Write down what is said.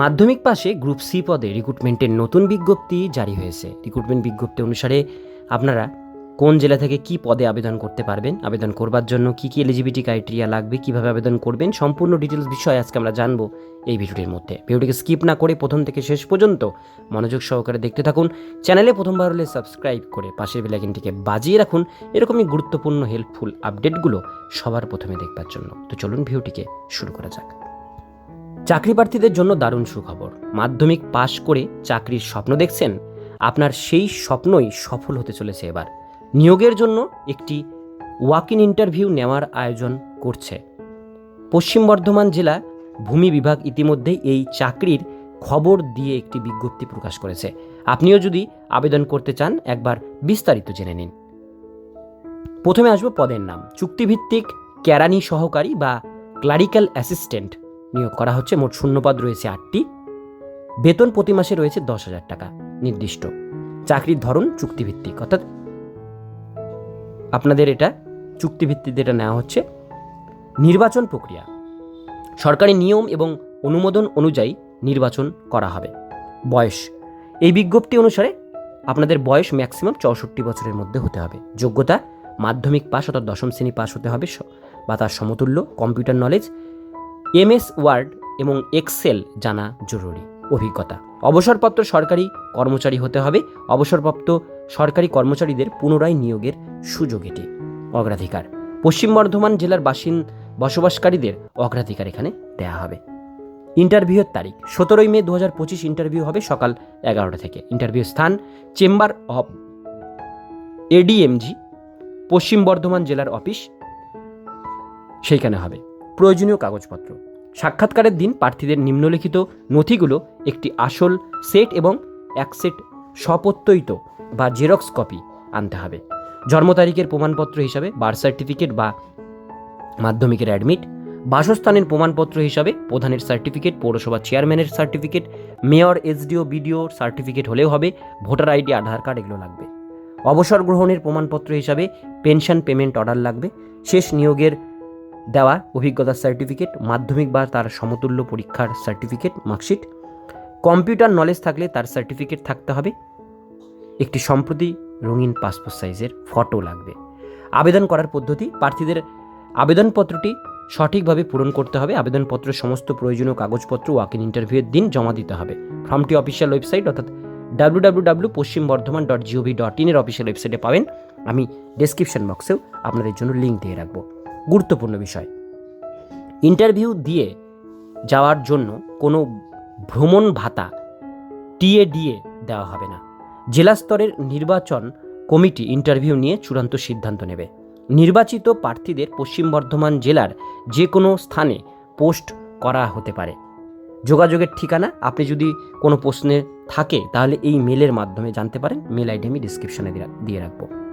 মাধ্যমিক পাশে group C পদে রিক্রুটমেন্টের নতুন বিজ্ঞপ্তি জারি হয়েছে। রিক্রুটমেন্ট বিজ্ঞপ্তি অনুসারে আপনারা কোন জেলা থেকে কি পদে আবেদন করতে পারবেন, আবেদন করবার জন্য কি কি এলিজিবিলিটি ক্রাইটেরিয়া লাগবে, কীভাবে আবেদন করবেন, সম্পূর্ণ ডিটেলস বিষয় আজকে আমরা জানব এই ভিডিওটির মধ্যে। ভিডিওটিকে স্কিপ না করে প্রথম থেকে শেষ পর্যন্ত মনোযোগ সহকারে দেখতে থাকুন, চ্যানেলে প্রথমবার হলে সাবস্ক্রাইব করে পাশের বেলাইকনটিকে বাজিয়ে রাখুন, এরকমই গুরুত্বপূর্ণ হেল্পফুল আপডেটগুলো সবার প্রথমে দেখবার জন্য। তো চলুন ভিডিওটিকে শুরু করা যাক। চাকরি প্রার্থীদের জন্য দারুণ সুখবর। মাধ্যমিক পাশ করে চাকরির স্বপ্ন দেখছেন, আপনার সেই স্বপ্নই সফল হতে চলেছে এবার। নিয়োগের জন্য একটি ওয়াক ইন ইন্টারভিউ নেওয়ার আয়োজন করছে। পশ্চিম বর্ধমান জেলা ভূমি বিভাগ ইতিমধ্যেই এই চাকরির খবর দিয়ে একটি বিজ্ঞপ্তি প্রকাশ করেছে। আপনিও যদি আবেদন করতে চান, একবার বিস্তারিত জেনে নিন। প্রথমে আসব পদের নাম। চুক্তিভিত্তিক ক্যারানি সহকারী বা ক্লারিক্যাল অ্যাসিস্ট্যান্ট। নিয়োগ করা হচ্ছে। মোট শূন্যপদ রয়েছে আটটি। বেতন প্রতি মাসে রয়েছে দশ হাজার টাকা। নির্দিষ্ট। চাকরির ধরন চুক্তিভিত্তিক। অর্থাৎ আপনাদের এটা চুক্তিভিত্তিতে এটা নেওয়া হচ্ছে, নির্বাচন প্রক্রিয়া। সরকারি নিয়ম এবং অনুমোদন অনুযায়ী নির্বাচন করা হবে। বয়স। এই বিজ্ঞপ্তি অনুসারে আপনাদের বয়স ম্যাক্সিমাম চৌষট্টি বছরের মধ্যে হতে হবে। যোগ্যতা, মাধ্যমিক পাস অর্থাৎ দশম শ্রেণি পাস হতে হবে বা তার সমতুল্য, কম্পিউটার নলেজ এমএস, ওয়ার্ড এবং এক্সেল জানা জরুরি। অভিজ্ঞতা। অবসরপ্রাপ্ত সরকারি কর্মচারী হতে হবে। অবসরপ্রাপ্ত সরকারি কর্মচারীদের পুনরায় নিয়োগের সুযোগ এটি। অগ্রাধিকার। পশ্চিম বর্ধমান জেলার বাসিন, বসবাসকারীদের অগ্রাধিকার এখানে দেওয়া হবে। ইন্টারভিউয়ের তারিখ। সতেরোই মে দু হাজার পঁচিশ ইন্টারভিউ হবে সকাল এগারোটা থেকে। ইন্টারভিউ স্থান চেম্বার অফ এডিএমজি, পশ্চিম বর্ধমান জেলার অফিস সেইখানে হবে। প্রয়োজনীয় কাগজপত্র। সাক্ষাৎকারের দিন প্রার্থীদের নিম্নলিখিত নথিগুলো একটি আসল সেট এবং এক সেট স্বপ্রত্যয়িত বা জেরক্স কপি আনতে হবে। জন্ম তারিখের প্রমাণপত্র হিসাবে বার্থ সার্টিফিকেট বা মাধ্যমিকের অ্যাডমিট, বাসস্থানের প্রমাণপত্র হিসাবে প্রধানের সার্টিফিকেট, পৌরসভা চেয়ারম্যানের certificate, mayor, SDO, BDO certificate হলেও হবে, ভোটার আইডি, আধার কার্ড এগুলো লাগবে। অবসর গ্রহণের প্রমাণপত্র হিসাবে পেনশন পেমেন্ট অর্ডার লাগবে। শেষ নিয়োগের দেওয়া অভিজ্ঞতার সার্টিফিকেট মাধ্যমিক বা তার সমতুল্য পরীক্ষার সার্টিফিকেট মার্কশিট কম্পিউটার নলেজ থাকলে তার সার্টিফিকেট থাকতে হবে। একটি সম্প্রতি রঙিন পাসপোর্ট সাইজের ফটো লাগবে। আবেদন করার পদ্ধতি, প্রার্থীদের আবেদনপত্রটি সঠিকভাবে পূরণ করতে হবে। আবেদনপত্রের সমস্ত প্রয়োজনীয় কাগজপত্র ওয়াক ইন ইন্টারভিউয়ের দিন জমা দিতে হবে। ফর্মটি অফিসিয়াল ওয়েবসাইট অর্থাৎ W W W Paschim Bardhaman dot GOV dot ইনের অফিসিয়াল ওয়েবসাইটে পাবেন আমি ডেসক্রিপশন বক্সেও আপনাদের জন্য লিঙ্ক দিয়ে রাখব গুরুত্বপূর্ণ বিষয়। ইন্টারভিউ দিয়ে যাওয়ার জন্য কোনো ভ্রমণ ভাতা টিএ টিএডিএ দেওয়া হবে না। জেলা স্তরের নির্বাচন কমিটি ইন্টারভিউ নিয়ে চূড়ান্ত সিদ্ধান্ত নেবে। নির্বাচিত প্রার্থীদের পশ্চিম বর্ধমান জেলার যে কোনো স্থানে পোস্ট করা হতে পারে। যোগাযোগের ঠিকানা, আপনি যদি কোনো প্রশ্নে থাকে তাহলে এই মেলের মাধ্যমে জানতে পারেন। মেল আইডি আমি ডিসক্রিপশনে দিয়ে রাখব।